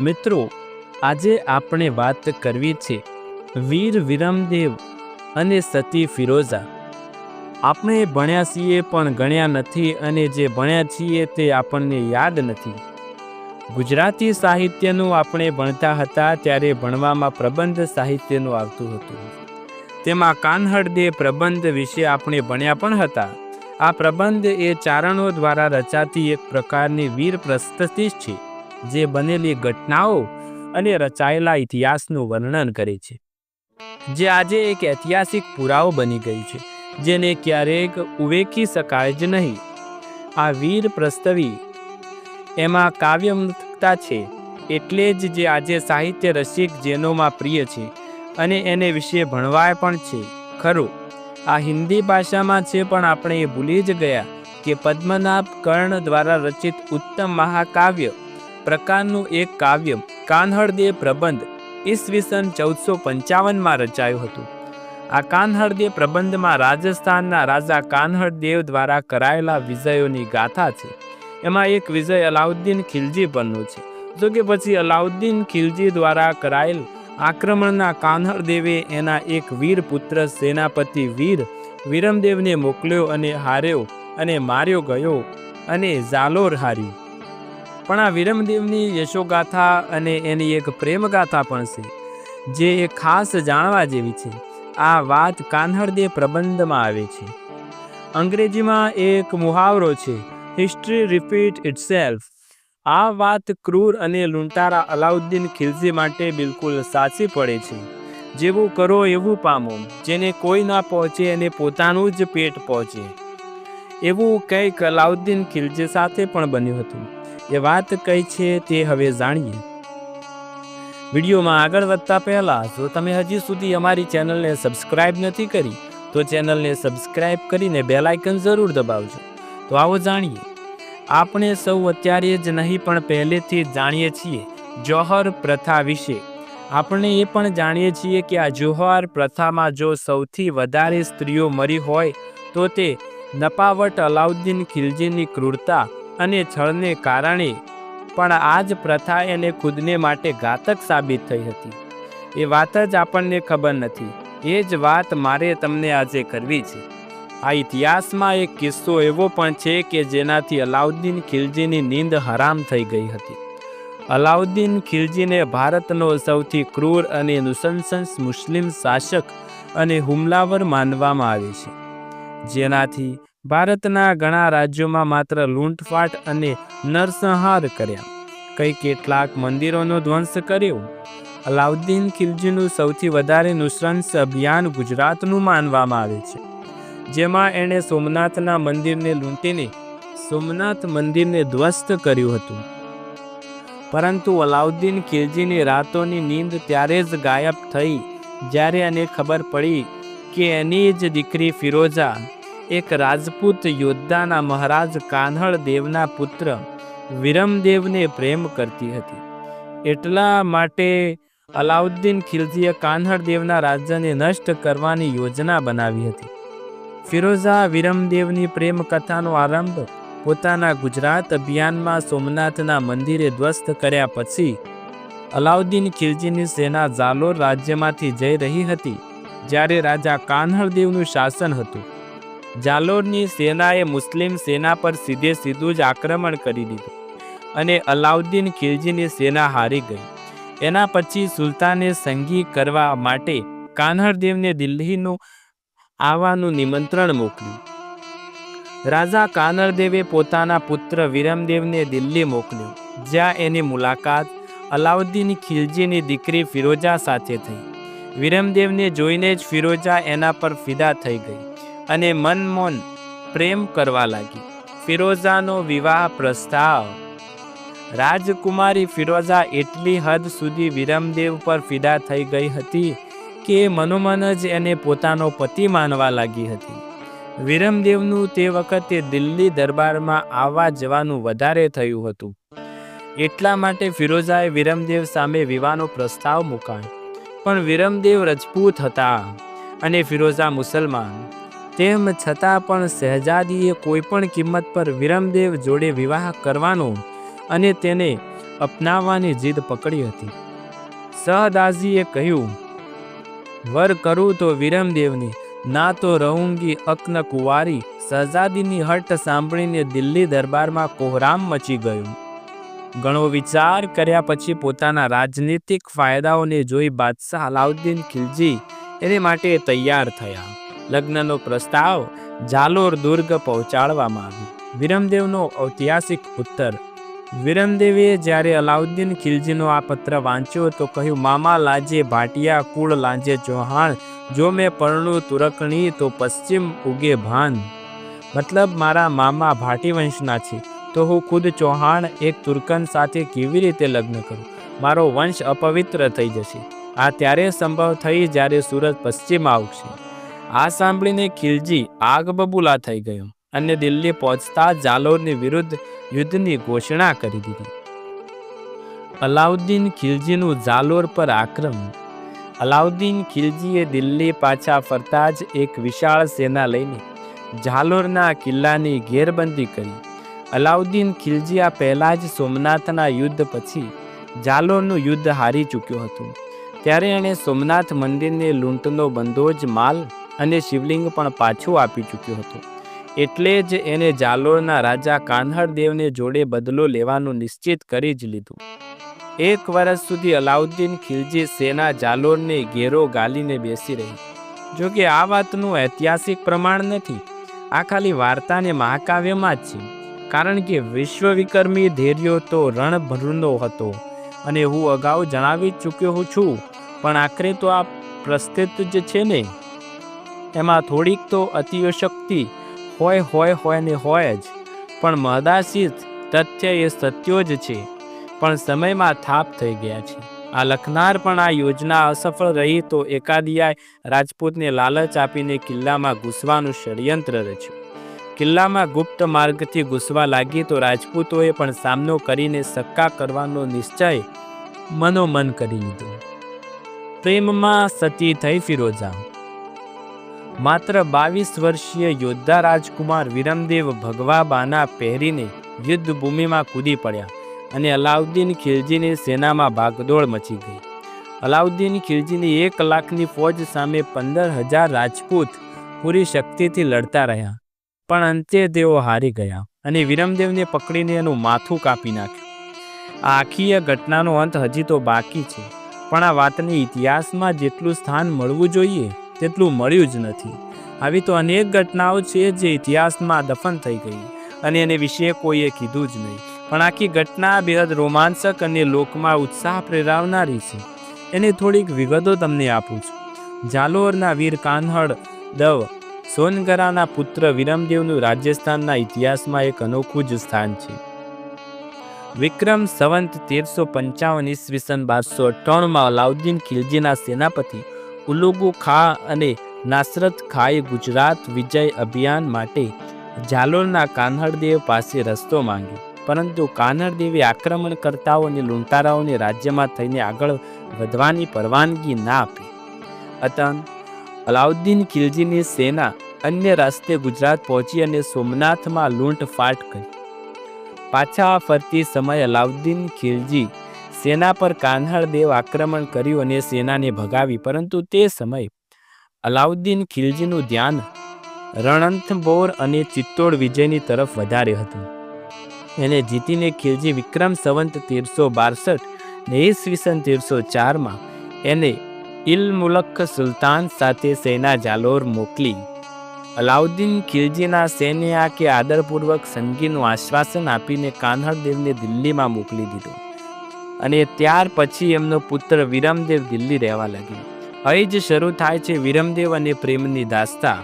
મિત્રો, આજે આપણે વાત કરવી છે વીર વિરમદેવ અને સતી ફિરોઝા. આપણે ભણ્યા છીએ પણ ગણ્યા નથી અને જે ભણ્યા છીએ તે આપણને યાદ નથી. ગુજરાતી સાહિત્યનું આપણે ભણતા હતા ત્યારે ભણવામાં પ્રબંધ સાહિત્યનું આવતું હતું. તેમાં કાન્હડદે પ્રબંધ વિશે આપણે ભણ્યા પણ હતા. આ પ્રબંધ એ ચારણો દ્વારા રચાતી એક પ્રકારની વીર પ્રસ્તુતિ છે. જે બનેલી ઘટનાઓ અને રચાયેલા ઇતિહાસનું વર્ણન કરે છે. જે આજે એક ઐતિહાસિક પુરાવો બની ગઈ છે, જેને ક્યારેક ઉવેખી શકાય જ નહીં. આ વીર પ્રસ્તવી એમાં કાવ્યમુક્તતા છે, એટલે જ જે આજે સાહિત્ય રસિક જેનોમાં પ્રિય છે અને એને વિશે ભણવાય પણ છે, ખરું. આ હિન્દી ભાષામાં છે પણ આપણે એ ભૂલી જ ગયા કે પદ્મનાભ કર્ણ દ્વારા રચિત ઉત્તમ મહાકાવ્ય પ્રકારનું એક કાવ્ય કાન્હળદેવ પ્રબંધ ઈસવીસન ચૌદસો પંચાવનમાં રચાયું હતું. આ કાન્હળદેવ પ્રબંધમાં રાજસ્થાનના રાજા કાન્હળદેવ દ્વારા કરાયેલા વિજયોની ગાથા છે. એમાં એક વિજય અલાઉદ્દીન ખિલજી પરનો છે. જો કે પછી અલાઉદ્દીન ખિલજી દ્વારા કરાયેલ આક્રમણના કાન્હળદેવે એના એક વીર પુત્ર સેનાપતિ વીર વિરમદેવને મોકલ્યો અને હાર્યો અને માર્યો ગયો અને ઝાલોર હાર્યું. પણ આ વિરમદેવની યશોગાથા અને એની એક પ્રેમગાથા પણ છે, જે એ ખાસ જાણવા જેવી છે. આ વાત કાન્હળદેવ પ્રબંધમાં આવે છે. અંગ્રેજીમાં એક મુહાવરો છે હિસ્ટ્રી રિપીટ ઇટસેલ્ફ આ વાત ક્રૂર અને લૂંટારા અલાઉદ્દીન ખિલજી માટે બિલકુલ સાચી પડે છે. જેવું કરો એવું પામો, જેને કોઈ ના પહોંચે એને પોતાનું જ પેટ પહોંચે. એવું કંઈક અલાઉદ્દીન ખિલજી સાથે પણ બન્યું હતું. એ વાત કઈ છે તે હવે જાણીએ. વિડીયોમાં આગળ વધતા પહેલાં, જો તમે હજી સુધી અમારી ચેનલને સબસ્ક્રાઇબ નથી કરી, તો ચેનલને સબસ્ક્રાઇબ કરીને બેલ આઇકન જરૂર દબાવજો. તો આવો જાણીએ. આપણે સૌ અત્યારે જ નહીં, પણ પહેલેથી જ જાણીએ છીએ જોહર પ્રથા વિશે. આપણે એ પણ જાણીએ છીએ કે આ જોહર પ્રથામાં જો સૌથી વધારે સ્ત્રીઓ મરી હોય, તો તે નપાવટ અલાઉદ્દીન ખિલજીની ક્રૂરતા અને છળને કારણે પણ આ જ પ્રથા એને ખુદને માટે ઘાતક સાબિત થઈ હતી. એ વાત જ આપણને ખબર નથી. એ જ વાત મારે તમને આજે કરવી છે. આ ઇતિહાસમાં એક કિસ્સો એવો પણ છે કે જેનાથી અલાઉદ્દીન ખિલજીની નીંદ હરામ થઈ ગઈ હતી. અલાઉદ્દીન ખિલજીને ભારતનો સૌથી ક્રૂર અને નુસંસન્સ મુસ્લિમ શાસક અને હુમલાવર માનવામાં આવે છે. જેનાથી ભારતના ઘણા રાજ્યોમાં માત્ર લૂંટફાટ અને નરસંહાર કર્યા. કઈ કેટલાક મંદિરોનો ધ્વંસ કર્યો. અલાઉદ્દીન ખિલજીનું સૌથી વધારે નુસરંસ અભિયાન ગુજરાતનું માનવામાં આવે છે. જેમાં એણે સોમનાથના મંદિરને લૂંટીને સોમનાથ મંદિરને ધ્વસ્ત કર્યું હતું. પરંતુ અલાઉદ્દીન ખિલજીની રાતોની નીંદ ત્યારે જ ગાયબ થઈ, જ્યારે એને ખબર પડી કે એની જ દીકરી ફિરોઝા એક રાજપૂત યોદ્ધાના મહારાજ કાન્હળ દેવના પુત્ર વિરમદેવને પ્રેમ કરતી હતી. એટલા માટે અલાઉદ્દીન ખિલજીએ કાન્હળ દેવના રાજ્યને નષ્ટ કરવાની યોજના બનાવી હતી. ફિરોઝા વિરમદેવની પ્રેમ કથાનો આરંભ પોતાના ગુજરાત અભિયાનમાં સોમનાથના મંદિરે ધ્વસ્ત કર્યા પછી અલાઉદ્દીન ખિલજીની સેના ઝાલોર રાજ્યમાંથી જઈ રહી હતી, જ્યારે રાજા કાન્હળદેવનું શાસન હતું. જાલોરની સેનાએ મુસ્લિમ સેના પર સીધે સીધું જ આક્રમણ કરી દીધું અને અલાઉદ્દીન ખિલજીની સેના હારી ગઈ. એના પછી સુલતાને સંગી કરવા માટે કાન્હરદેવને દિલ્હીનું આવવાનું નિમંત્રણ મોકલ્યું. રાજા કાનરદેવે પોતાના પુત્ર વિરમદેવને દિલ્હી મોકલ્યો, જ્યાં એની મુલાકાત અલાઉદ્દીન ખિલજીની દીકરી ફિરોજા સાથે થઈ. વિરમદેવને જોઈને જ ફિરોજા એના પર ફિદા થઈ ગઈ. અને મનમોન પ્રેમ કરવા લાગી. ફિરોઝાનો વિવાહ પ્રસ્તાવ. રાજકુમારી ફિરોઝા એટલી હદ સુધી વિરમદેવ પર ફિદા થઈ ગઈ હતી કે મનોમન જ એને પોતાનો પતિ માનવા લાગી હતી. વિરમદેવનું તે વખતે દિલ્હી દરબારમાં આવવા જવાનું વધારે થયું હતું. એટલા માટે ફિરોઝાએ વિરમદેવ સામે વિવાહનો પ્રસ્તાવ મુકાયો. પણ વિરમદેવ રજપૂત હતા અને ફિરોઝા મુસલમાન. તેમ છતાં પણ શહેજાદીએ કોઈ પણ કિંમત પર વિરમદેવ જોડે વિવાહ કરવાનો અને તેને અપનાવવાની જીદ પકડી હતી. સહદાસજીએ કહ્યું, વર કરું તો વિરમદેવની, ના તો રહુંગી અકન કુંવારી. શહજાદીની હટ સાંભળીને દિલ્હી દરબારમાં કોહરામ મચી ગયું. ઘણો વિચાર કર્યા પછી પોતાના રાજનીતિક ફાયદાઓને જોઈ બાદશાહ અલાઉદ્દીન ખિલજી એને માટે તૈયાર થયા. લગ્નનો પ્રસ્તાવ જાલોર દુર્ગ પહોંચાડવામાં આવ્યો. વિરમદેવનો ઐતિહાસિક ઉત્તર. વિરમદેવે જ્યારે અલાઉદ્દીન ખિલજીનો આ પત્ર વાંચ્યો તો કહ્યું, મામા લાજે ભાટિયા, કુળ લાંજે ચૌહાણ, જો મેં પરણું તુરકણી તો પશ્ચિમ ઉગે ભાન. મતલબ, મારા મામા ભાટી વંશના છે, તો હું ખુદ ચૌહાણ એક તુર્કન સાથે કેવી રીતે લગ્ન કરું? મારો વંશ અપવિત્ર થઈ જશે. આ ત્યારે સંભવ થઈ જ્યારે સુરત પશ્ચિમ આવશે. આ સાંભળીને ખિલજી આગ બબૂલા થઈ ગયો અને દિલ્હી પહોંચતા જાલોરની વિરુદ્ધ યુદ્ધની ઘોષણા કરી દીધી. અલાઉદ્દીન ખિલજીનું જાલોર પર આક્રમણ. અલાઉદ્દીન ખિલજીએ દિલ્હી પાછા ફરતા જ એક વિશાળ સેના લઈને જાલોરના કિલ્લાની ઘેરબંધી કરી. અલાઉદ્દીન ખિલજી આ પહેલાં જ સોમનાથના યુદ્ધ પછી જાલોરનું યુદ્ધ હારી ચૂક્યો હતો. ત્યારે એણે સોમનાથ મંદિરને લૂંટનો બંદોજ માલ અને શિવલિંગ પણ પાછું આપી ચૂક્યો હતો. એટલે જ એને જાલોરના રાજા કાન્હરદેવને જોડે બદલો લેવાનું નિશ્ચિત કરી જ લીધું. એક વર્ષ સુધી અલાઉદ્દીન ખિલજી સેના જાલોરને ઘેરો ગાલીને બેસી રહી. જો કે આ વાતનું ઐતિહાસિક પ્રમાણ નથી. આ ખાલી વાર્તાને મહાકાવ્યમાં જ છે. કારણ કે વિશ્વ વિક્રમી ધૈર્યો તો રણભરનો હતો અને હું અગાઉ જણાવી ચૂક્યો છું. પણ આખરે તો આ પ્રસ્તુત જ છે ને? એમાં થોડીક તો અતિશક્તિ હોય હોય હોય ને હોય જ. પણ મદાસિત તથ્ય એ સત્યો જ છે. પણ સમયમાં થાપ થઈ ગયા છે. આ લખનાર પણ આ યોજના અસફળ રહી તો એકાદિયાએ રાજપૂતને લાલચ આપીને કિલ્લામાં ઘૂસવાનું ષડયંત્ર રચ્યું. કિલ્લામાં ગુપ્ત માર્ગથી ઘૂસવા લાગી તો રાજપૂતોએ પણ સામનો કરીને સક્કા કરવાનો નિશ્ચય મનોમન કરી લીધો. પ્રેમમાં સતી થઈ ફિરોઝા. માત્ર બાવીસ વર્ષીય યોદ્ધા રાજકુમાર વિરમદેવ ભગવા બાના પહેરીને યુદ્ધ ભૂમિમાં કૂદી પડ્યા અને અલાઉદ્દીન ખિલજીની સેનામાં ભાગદોડ મચી ગઈ. અલાઉદ્દીન ખિલજીની એક લાખની ફોજ સામે પંદર હજાર રાજપૂત પૂરી શક્તિથી લડતા રહ્યા, પણ અંતે તેઓ હારી ગયા અને વિરમદેવને પકડીને એનું માથું કાપી નાખ્યું. આ આખી ઘટનાનો અંત હજી તો બાકી છે, પણ આ વાતને ઇતિહાસમાં જેટલું સ્થાન મળવું જોઈએ તેટલું મળ્યું જ નથી. આવી તો અનેક ઘટનાઓ છે જે ઇતિહાસમાં દફન થઈ ગઈ અને એને વિશે કોઈએ કીધું જ નહીં. પણ આખી ઘટના બેહદ રોમાંચક અને લોકમાં ઉત્સાહ પ્રેરાવનારી છે. એની થોડીક વિગતો તમને આપું છું. જાલોરના વીર કાન્હડ દવ સોનગરાના પુત્ર વિરમદેવનું રાજસ્થાનના ઇતિહાસમાં એક અનોખું જ સ્થાન છે. વિક્રમ સંવંત તેરસો પંચાવન ઈસવીસન બારસો અઠ્ઠાણુંમાં અલાઉદ્દીન ખિલજીના સેનાપતિ ઉલુગુ ખા અને નાસરત ખાએ ગુજરાત વિજય અભિયાન માટે જાલોરના કાન્હડદેવ પાસે રસ્તો માંગ્યો. પરંતુ કાન્હડદેવે આક્રમણકર્તાઓ અને લૂંટારાઓને રાજ્યમાં થઈને આગળ વધવાની પરવાનગી ના આપી. અતન અલાઉદ્દીન ખિલજીની સેના અન્ય રસ્તે ગુજરાત પહોંચી અને સોમનાથમાં લૂંટફાટ કરી. પાછા ફરતી સમયે અલાઉદ્દીન ખિલજી સેના પર કાન્હળદેવ આક્રમણ કર્યું અને સેનાને ભગાવી, પરંતુ તે સમય અલાઉદ્દીન ખિલજીનું ધ્યાન રણંથબોર અને ચિત્તોડ વિજયની તરફ વધારે હતું. એને જીતીને ખિલજી વિક્રમ સંવંત તેરસો બાસઠ ને ઈસવીસન તેરસો ચારમાં એને ઇલમુલક સુલતાન સાથે સેના જાલોર મોકલી. અલાઉદ્દીન ખિલજીના સૈન્યએ કે આદરપૂર્વક સંગીનું આશ્વાસન આપીને કાન્હળદેવને દિલ્હીમાં મોકલી દીધો. અને ત્યાર પછી એમનો પુત્ર વિરમદેવ દિલ્હી રહેવા લાગ્યો. અહીં જ શરૂ થાય છે વિરમદેવ અને પ્રેમની દાસ્તા.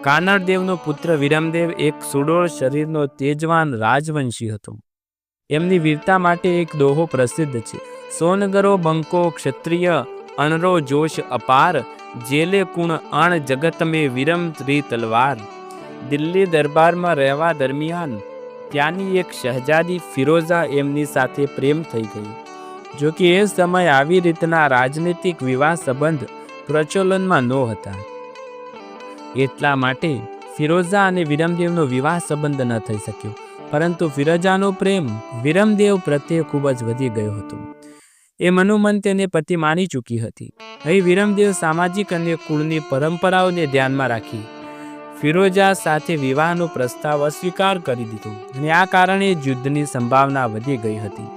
કાનરદેવનો પુત્ર વિરમદેવ એક સુડોળ શરીરનો તેજવાન રાજવંશી હતો. એમની વીરતા માટે એક દોહો પ્રસિદ્ધ છે. સોનગરો, બંકો, ક્ષત્રિય, અણરો, જોશ, અપાર, જેલે, કુણ, અણ, જગત મેં વિરમ ત્રી તલવાર. દિલ્હી દરબારમાં રહેવા દરમિયાન ત્યાંની એક શહેજાદી ફિરોઝા એમની સાથે પ્રેમ થઈ ગઈ. જો કે એ સમય આવી રીતના રાજનીતિક વિવાહ સંબંધ પ્રચલનમાં ન હતા. એટલા માટે ફિરોઝા અને વિરમદેવનો વિવાહ સંબંધ ન થઈ શક્યો, પરંતુ ફિરોજાનો પ્રેમ વિરમદેવ પ્રત્યે ખૂબ જ વધી ગયો હતો. એ મનોમન તેને પતિ માની ચૂકી હતી. અહીં વિરમદેવ સામાજિક અને કુળની પરંપરાઓને ધ્યાનમાં રાખી ફિરોજા સાથે વિવાહનો પ્રસ્તાવ અસ્વીકાર કરી દીધો અને આ કારણે યુદ્ધની સંભાવના વધી ગઈ હતી.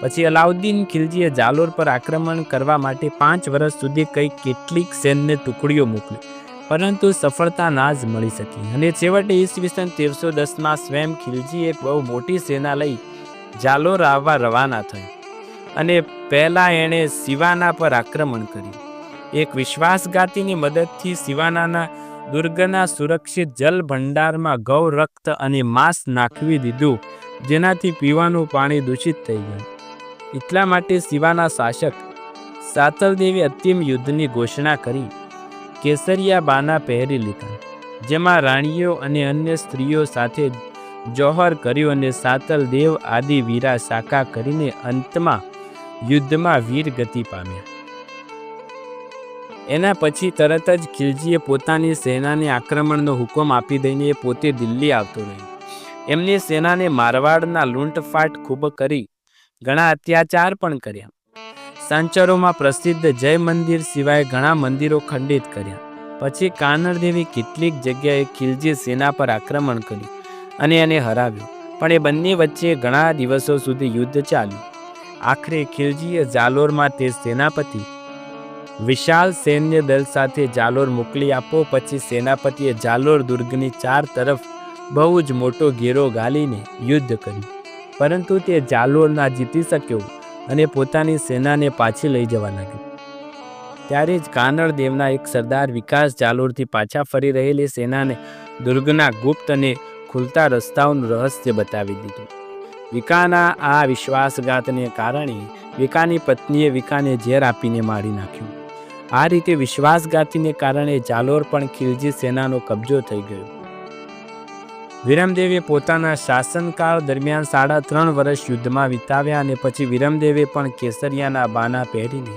પછી અલાઉદ્દીન ખિલજીએ જાલોર પર આક્રમણ કરવા માટે પાંચ વર્ષ સુધી કંઈક કેટલીક સૈન્ય ટુકડીઓ મોકલી, પરંતુ સફળતા ના જ મળી શકી અને છેવટે ઈસવીસન તેરસો દસમાં સ્વયં ખિલજી એક બહુ મોટી સેના લઈ જાલોર આવવા રવાના થયો અને પહેલાં એણે શિવાના પર આક્રમણ કર્યું. એક વિશ્વાસઘાતીની મદદથી સિવાનાના દુર્ગના સુરક્ષિત જલ ભંડારમાં ગૌ રક્ત અને માંસ નાખવી દીધું, જેનાથી પીવાનું પાણી દૂષિત થઈ ગયું. એટલા માટે શિવાના શાસક સાતલદેવી અંતિમ યુદ્ધની ઘોષણા કરી કેસરિયા બાના પહેરી લીધા, જેમાં રાણીઓ અને અન્ય સ્ત્રીઓ સાથે જોહર કર્યું અને સાતલ દેવ આદિ વીરા શાખા કરીને અંતમાં યુદ્ધમાં વીર ગતિ પામ્યા. એના પછી તરત જ ખિલજીએ પોતાની સેનાને આક્રમણનો હુકમ આપી દઈને એ પોતે દિલ્હી આવતો રહ્યો. એમની સેનાને મારવાડના લૂંટફાટ ખૂબ કરી, ઘણા અત્યાચાર પણ કર્યા. સાંચરોમાં પ્રસિદ્ધ જય મંદિર સિવાય ઘણા મંદિરો ખંડિત કર્યા. પછી કાનરદેવી કેટલીક જગ્યાએ ખિલજી સેના પર આક્રમણ કર્યું અને એને હરાવ્યું. પણ એ બંને વચ્ચે ઘણા દિવસો સુધી યુદ્ધ ચાલ્યું. આખરે ખિલજીએ જાલોરમાં તે સેનાપતિ વિશાળ સૈન્ય દળ સાથે જાલોર મોકલી આપો, પછી સેનાપતિએ જાલોર દુર્ગની ચાર તરફ બહુ જ મોટો ઘેરો ગાલીને યુદ્ધ કર્યું. પરંતુ તે જાલોર ના જીતી શક્યો અને પોતાની સેનાને પાછી લઈ જવા લાગ્યો. ત્યારે જ કાનડ દેવના એક સરદાર વિકાસ જાલોરથી પાછા ફરી રહેલી સેનાને દુર્ગના ગુપ્ત અને ખુલતા રસ્તાઓનું રહસ્ય બતાવી દીધું. વિકાના આ વિશ્વાસઘાતને કારણે વિકાની પત્નીએ વિકાને ઝેર આપીને મારી નાખ્યું. આ રીતે વિશ્વાસઘાતીને કારણે જાલોર પણ ખિલજી સેનાનો કબજો થઈ ગયો. વિરમદેવે પોતાના શાસનકાળ દરમિયાન સાડા ત્રણ વર્ષ યુદ્ધમાં વિતાવ્યા અને પછી વિરમદેવે પણ કેસરિયાના બાના પહેરીને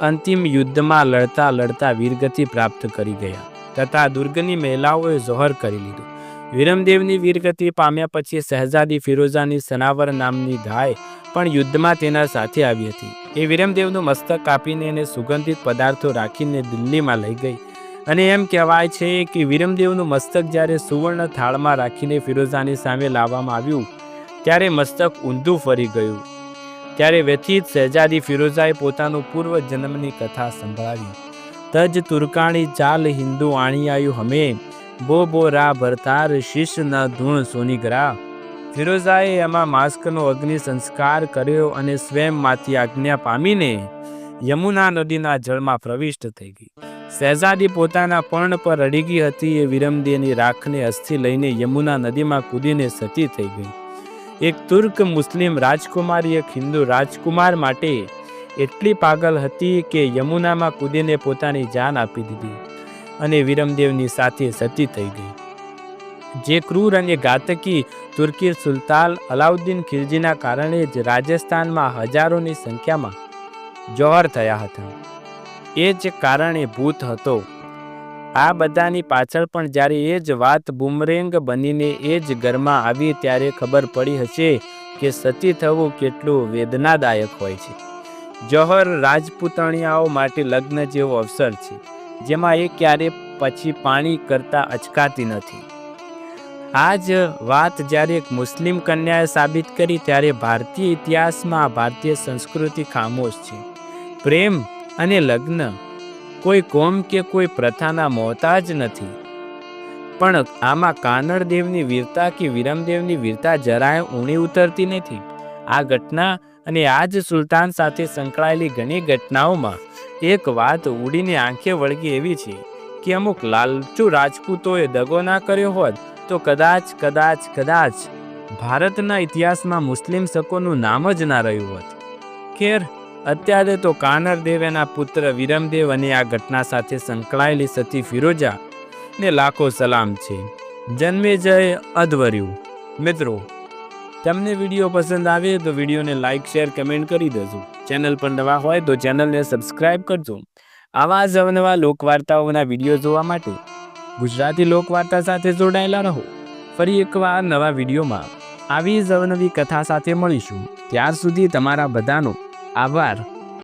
અંતિમ યુદ્ધમાં લડતા લડતા વીરગતિ પ્રાપ્ત કરી ગયા તથા દુર્ગની મહિલાઓએ જોહર કરી લીધું. વિરમદેવની વીરગતિ પામ્યા પછી શહેજાદી ફિરોઝાની સનાવર નામની ગાય પણ યુદ્ધમાં તેના સાથે આવી હતી. એ વિરમદેવનું મસ્તક કાપીને એને સુગંધિત પદાર્થો રાખીને દિલ્હીમાં લઈ ગઈ. અને એમ કહેવાય છે કે વિરમદેવનું મસ્તક જ્યારે સુવર્ણ થાળમાં રાખીને ફિરોઝાની સામે લાવવામાં આવ્યું, ત્યારે મસ્તક ઊંધું ફરી ગયું. ત્યારે વ્યથિત શહેજાદી ફિરોઝાએ પોતાનું પૂર્વ જન્મની કથા સંભળાવી. તજ તુર્કાણી ચાલ હિન્દુ આણિયાયું હમે, બો બો રા ભરતાર શીશ ન ધૂણ સોનીગરા ફિરોઝાએ એમાં માસ્કનો અગ્નિ સંસ્કાર કર્યો અને સ્વયંમાંથી આજ્ઞા પામીને યમુના નદીના જળમાં પ્રવિષ્ટ થઈ ગઈ. શહેજાદી પોતાના પર્ણ પર અડીગી હતી એ વિરમદેની રાખને અસ્થિ લઈને યમુના નદીમાં કૂદીને સતી થઈ ગઈ. એક તુર્ક મુસ્લિમ રાજકુમારી, એક હિન્દુ રાજકુમાર માટે એટલી પાગલ હતી કે યમુનામાં કૂદીને પોતાની જાન આપી દીધી અને વિરમદેવની સાથે સતી થઈ ગઈ. જે ક્રૂર અને ઘાતકી તુર્કી સુલતાન અલાઉદ્દીન ખિલજીના કારણે જ રાજસ્થાનમાં હજારોની સંખ્યામાં જોહર થયા હતા. એ જ કારણે ભૂત હતો. આ બધાની પાછળ પણ જ્યારે એ જ વાત બુમરેંગ બનીને એ જ ઘરમાં આવી ત્યારે ખબર પડી હશે કે સતી થવું કેટલું વેદનાદાયક હોય છે. જોહર રાજપૂતણિયાઓ માટે લગ્ન જેવો અવસર છે, જેમાં એ ક્યારે પછી પાણી કરતાં અચકાતી નથી. આ જ વાત જ્યારે એક મુસ્લિમ કન્યાએ સાબિત કરી, ત્યારે ભારતીય ઇતિહાસમાં ભારતીય સંસ્કૃતિ ખામોશ છે. પ્રેમ અને લગ્ન કોઈ કોમ કે કોઈ પ્રથાના મોહતાજ નથી. પણ આમાં કાનડદેવની વીરતા કે વિરમદેવની વીરતા જરાય ઊણી ઉતરતી નથી. આ ઘટના અને આ જ સુલતાન સાથે સંકળાયેલી ઘણી ઘટનાઓમાં એક વાત ઉડીને આંખે વળગી એવી છે કે અમુક લાલચુ રાજપૂતોએ દગો ના કર્યો હોત તો કદાચ કદાચ કદાચ ભારતના ઇતિહાસમાં મુસ્લિમ શકોનું નામ જ ના રહ્યું હોત. ખેર, અત્યારે તો કાનરદેવ એના પુત્ર વિરમદેવ અને આ ઘટના સાથે સંકળાયેલી સતી ફિરોજા ને લાખો સલામ છે. જન્મે જય અધવર્યું. મિત્રો, તમને વીડિયો પસંદ આવે તો વિડીયોને લાઇક શેર, કમેન્ટ કરી દેજો. ચેનલ પર નવા હોય તો ચેનલને સબસ્ક્રાઇબ કરજો. આવા જ અવનવા લોકવાર્તાઓના વીડિયો જોવા માટે ગુજરાતી લોકવાર્તા સાથે જોડાયેલા રહો. ફરી એકવાર નવા વિડીયોમાં આવી જ અવનવી કથા સાથે મળીશું. ત્યાર સુધી તમારા બધાનો આભાર.